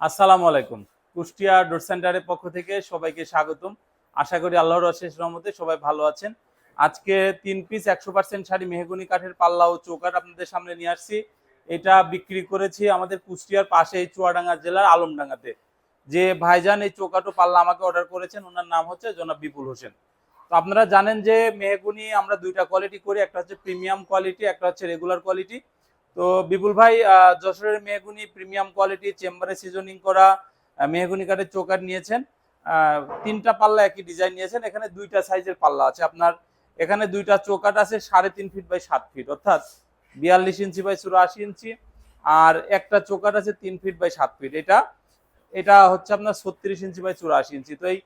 আসসালামু আলাইকুম। কুষ্টিয়া ডোর সেন্টারের পক্ষ থেকে সবাইকে স্বাগতম। আশা করি আল্লাহর অশেষ রহমতে সবাই ভালো আছেন। আজকে তিন পিস একশো পার্সেন্ট শাড়ি মেহগুনি কাঠের পাল্লা ও চৌকাট আপনাদের সামনে নিয়ে আসছি। এটা বিক্রি করেছি আমাদের কুষ্টিয়ার পাশে চুয়াডাঙ্গা জেলার আলমডাঙ্গাতে। যে ভাইজান এই চৌকাট ও পাল্লা আমাকে অর্ডার করেছেন, ওনার নাম হচ্ছে জনাব বিপুল হোসেন। তো আপনারা জানেন যে মেহগুনি আমরা দুইটা কোয়ালিটি করি, একটা হচ্ছে প্রিমিয়াম কোয়ালিটি একটা হচ্ছে রেগুলার কোয়ালিটি তো বিপুল ভাই যশোরের মেহগুনি প্রিমিয়াম কোয়ালিটি চেম্বারে সিজনিং করা মেহগুনি কাঠের চৌকাট নিয়েছেন। তিনটা পাল্লা একই ডিজাইন নিয়েছেন। এখানে দুইটা সাইজের পাল্লা আছে আপনার। এখানে দুইটা চৌকাট আছে সাড়ে তিন ফিট বাই সাত ফিট অর্থাৎ বিয়াল্লিশ ইঞ্চি বাই চুরাশি ইঞ্চি। আর একটা চৌকাট আছে তিন ফিট বাই সাত ফিট এটা এটা হচ্ছে আপনার ছত্রিশ ইঞ্চি বাই চুরাশি ইঞ্চি। তো এই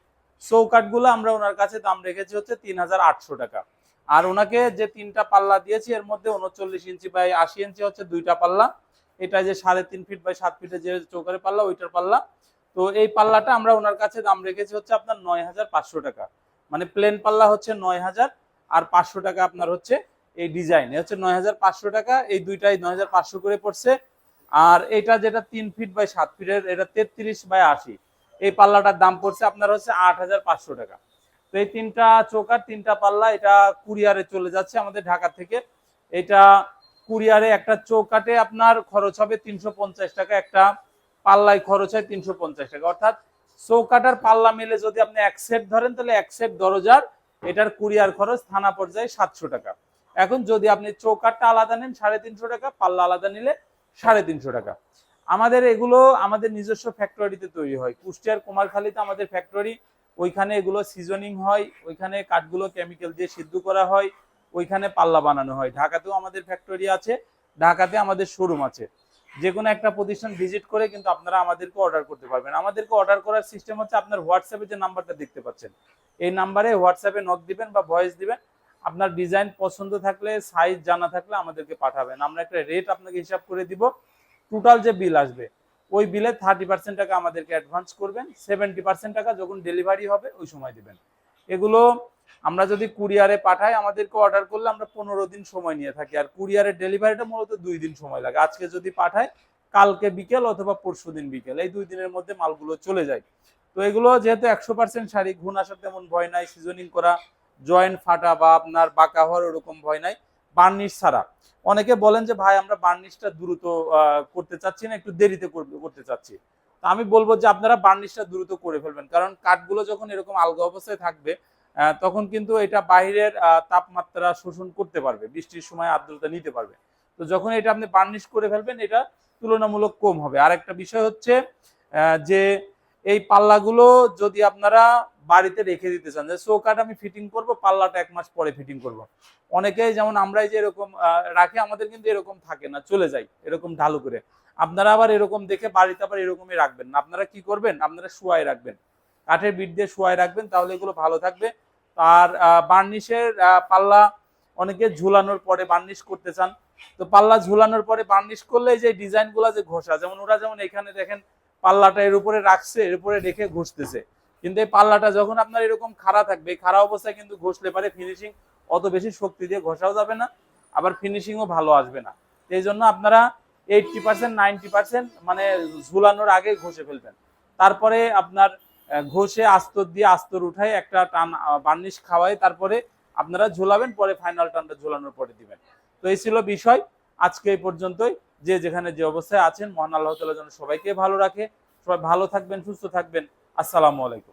চৌকাটগুলো আমরা ওনার কাছে দাম রেখেছি হচ্ছে তিন হাজার আটশো টাকা। আর ওনাকে যে তিনটা পাল্লা দিয়েছি, এর মধ্যে উনচল্লিশ ইঞ্চি বাই আশি ইঞ্চি হচ্ছে দুইটা পাল্লা। এটা যে সাড়ে তিন ফিট বাই সাত ফিটে যে চৌকারের পাল্লা, ওইটার পাল্লা। তো এই পাল্লাটা আমরা ওনার কাছে দাম রেখেছি হচ্ছে আপনার নয় হাজার পাঁচশো টাকা। মানে প্লেন পাল্লা হচ্ছে নয় হাজার, আর পাঁচশো টাকা আপনার হচ্ছে এই ডিজাইন হচ্ছে নয় হাজার পাঁচশো টাকা, এই দুইটাই নয় হাজার পাঁচশো করে পড়ছে। আর এটা যেটা তিন ফিট বাই সাত ফিটের, এটা তেত্রিশ বাই আশি। এই পাল্লাটার দাম পড়ছে আপনার হচ্ছে আট হাজার পাঁচশো টাকা। তো এই তিনটা চৌকার তিনটা পাল্লা এটা কুরিয়ারে চলে যাচ্ছে আমাদের ঢাকা থেকে। এটা কুরিয়ারে একটা চৌকাটে আপনার খরচ হবে তিনশো পঞ্চাশ টাকা, একটা পাল্লায় খরচ হয় তিনশো পঞ্চাশ টাকা। অর্থাৎ চৌকাটার পাল্লা মিলে যদি আপনি এক সেট ধরেন, তাহলে এক সেট দরজার এটার কুরিয়ার খরচ থানা পর্যায়ে সাতশো টাকা। এখন যদি আপনি চৌকাটটা আলাদা নেন, সাড়ে তিনশো টাকা, পাল্লা আলাদা নিলে সাড়ে তিনশো টাকা। আমাদের এগুলো আমাদের নিজস্ব ফ্যাক্টরিতে তৈরি হয়। কুষ্টিয়ার কুমারখালীতে আমাদের ফ্যাক্টরি ওইখানে এগুলো সিজনিং হয়, ওইখানে কাঠগুলো কেমিক্যাল দিয়ে সিদ্ধ করা হয়, ওইখানে পাল্লা বানানো হয়। ঢাকাতেও আমাদের ফ্যাক্টরি আছে, ঢাকাতে আমাদের শোরুম আছে। যে কোনো একটা প্রতিষ্ঠান ভিজিট করে কিন্তু আপনারা আমাদেরকে অর্ডার করতে পারবেন। আমাদেরকে অর্ডার করার সিস্টেম হচ্ছে আপনার হোয়াটসঅ্যাপে যে নাম্বারটা দেখতে পাচ্ছেন। এই নাম্বারে হোয়াটসঅ্যাপে নক দিবেন বা ভয়েস দিবেন। আপনার ডিজাইন পছন্দ থাকলে সাইজ জানা থাকলে আমাদেরকে পাঠাবেন। আমরা একটা রেট আপনাকে হিসাব করে দিব। টোটাল যে বিল আসবে ওই বিলে থার্টি পার্সেন্ট টাকা আমাদেরকে অ্যাডভান্স করবেন সেভেন্টি পার্সেন্ট টাকা যখন ডেলিভারি হবে, ওই সময় দিবেন। এগুলো আমরা যদি কুরিয়ারে পাঠাই, আমাদেরকে অর্ডার করলে আমরা পনেরো দিন সময় নিয়ে থাকি। আর কুরিয়ারের ডেলিভারিটা মূলত দুই দিন সময় লাগে। আজকে যদি পাঠায়, কালকে বিকেল অথবা পরশু দিন বিকেল। এই দুই দিনের মধ্যে মালগুলো চলে যায়। তো এগুলো যেহেতু একশো পার্সেন্ট শাড়ি ঘুণ আসার তেমন ভয় নাই সিজনিং করা জয়েন্ট ফাটা বা আপনার বাঁকা হওয়ার ওরকম ভয় নাই। বার্নিশ ছাড়া। অনেকে বলেন যে, ভাই, আমরা বার্নিশটা দ্রুত করতে চাচ্ছি না, একটু দেরিতে করতে চাচ্ছি। তো আমি বলব যে, আপনারা বার্নিশটা দ্রুত করে ফেলবেন। কারণ কাঠগুলো যখন এরকম আলগা অবস্থায় থাকবে তখন কিন্তু এটা বাইরের তাপমাত্রা শোষণ করতে পারবে, বৃষ্টির সময় আর্দ্রতা নিতে পারবে। তো যখন এটা আপনি বার্নিশ করে ফেলবেন, এটা তুলনামূলক কম হবে। আর একটা বিষয় হচ্ছে যে, এই পাল্লাগুলো যদি আপনারা বাড়িতে রেখে দিতে চান। যে চৌকাট আমি ফিটিং করব, পাল্লাটা এক মাস পরে ফিটিং করব। অনেকেই যেমন আমরাই যে এরকম রাখি, আমাদের কিন্তু এরকম থাকে না, চলে যায় এরকম ঢালু করে। আপনারা আবার এরকম দেখে বাড়িতে আবার এরকমই রাখবেন না। আপনারা কি করবেন? আপনারা শুয়ায় রাখবেন। কাঠের বিট দিয়ে শুয়ায় রাখবেন, তাহলে এগুলো ভালো থাকবে। আর বার্নিশের পাল্লা অনেকে ঝুলানোর পরে বার্নিশ করতে চান। তো পাল্লা ঝুলানোর পরে বার্নিশ করলে যে ডিজাইনগুলো যে ঘষা, যেমন ওরা যেমন এখানে দেখেন পাল্লাটা এর উপরে রাখছে, এর উপরে রেখে ঘষতেছে। কিন্তু এই পাল্লাটা যখন আপনার এরকম খাড়া থাকবে খাড়া অবস্থায় কিন্তু ঘষলে পারে ফিনিশিং অত বেশি শক্তি দিয়ে ঘষাও যাবে না, আবার ফিনিশিংও ভালো আসবে না। এই জন্য আপনারা এইটটি পার্সেন্ট নাইনটি পার্সেন্ট মানে ঝুলানোর আগে ঘষে ফেলবেন। তারপরে আপনার ঘষে আস্তর দিয়ে আস্তর উঠায় একটা টান বার্নিশ খাওয়াই তারপরে আপনারা ঝুলাবেন, পরে ফাইনাল টানটা ঝুলানোর পরে দিবেন। তো এই ছিল বিষয়। আজকে এই পর্যন্তই। যে যেখানে যে অবস্থায় আছেন, মহান আল্লাহ তালা যেন সবাইকে ভালো রাখে। সবাই ভালো থাকবেন, সুস্থ থাকবেন। আসসালামু আলাইকুম।